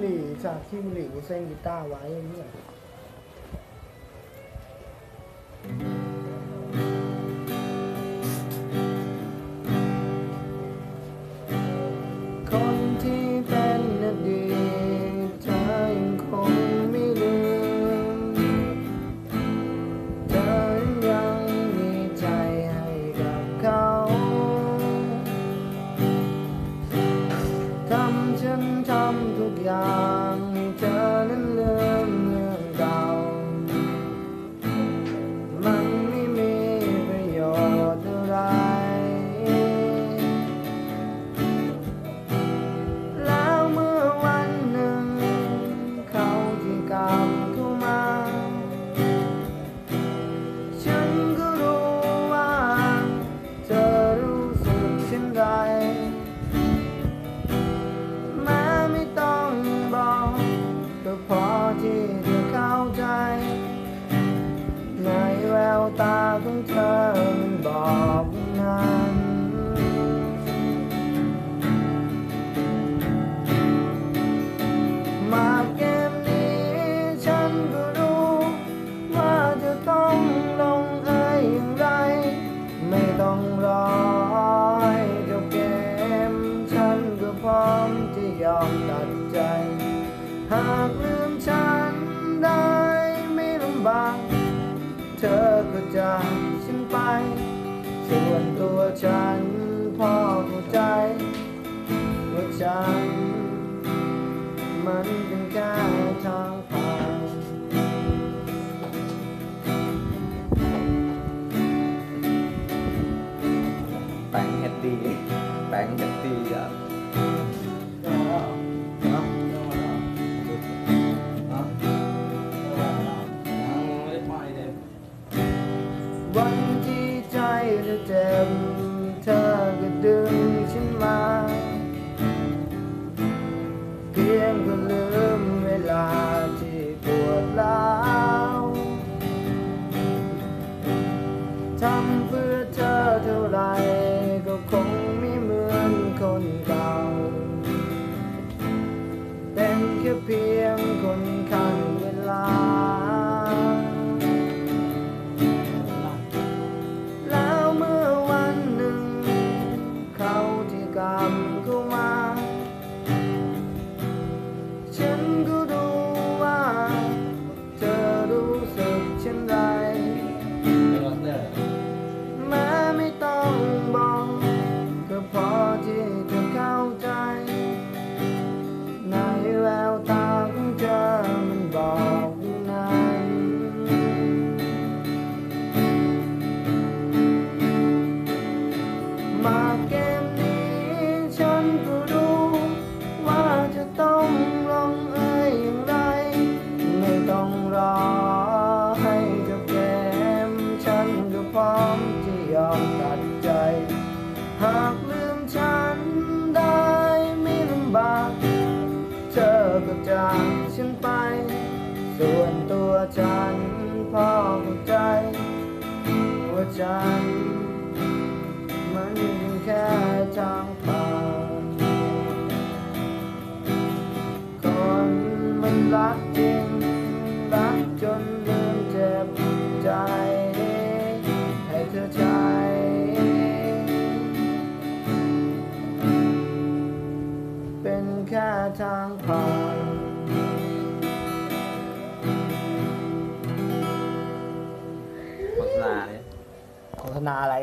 หลีจากที่บุหรี่กูเส้นกีตาร์ไว้เนี่ย ที่จะเข้าใจ ในแววตาของเธอมันบอกนั้นมาเกมนี้ฉันก็รู้ ว่าจะต้องลงเอยอย่างไร ไม่ต้องรอให้จบเกม ฉันก็พร้อมที่ยอมตัดใจ หากลืมฉัน ก็จากฉันไป ส่วนตัวฉันพอเข้าใจว่าฉันมันเป็นแค่ทางผ่านแปลงเฮ็ดดี แปลงเฮ็ดดีอะ วันที่ใจจะเจ็บ ก็จากฉันไป ส่วนตัวฉันพ่อเข้าใจ ว่าฉัน มันเป็นแค่ทางผ่านคนมันรักจริงรักจน นี่ยโฆษณาอะไร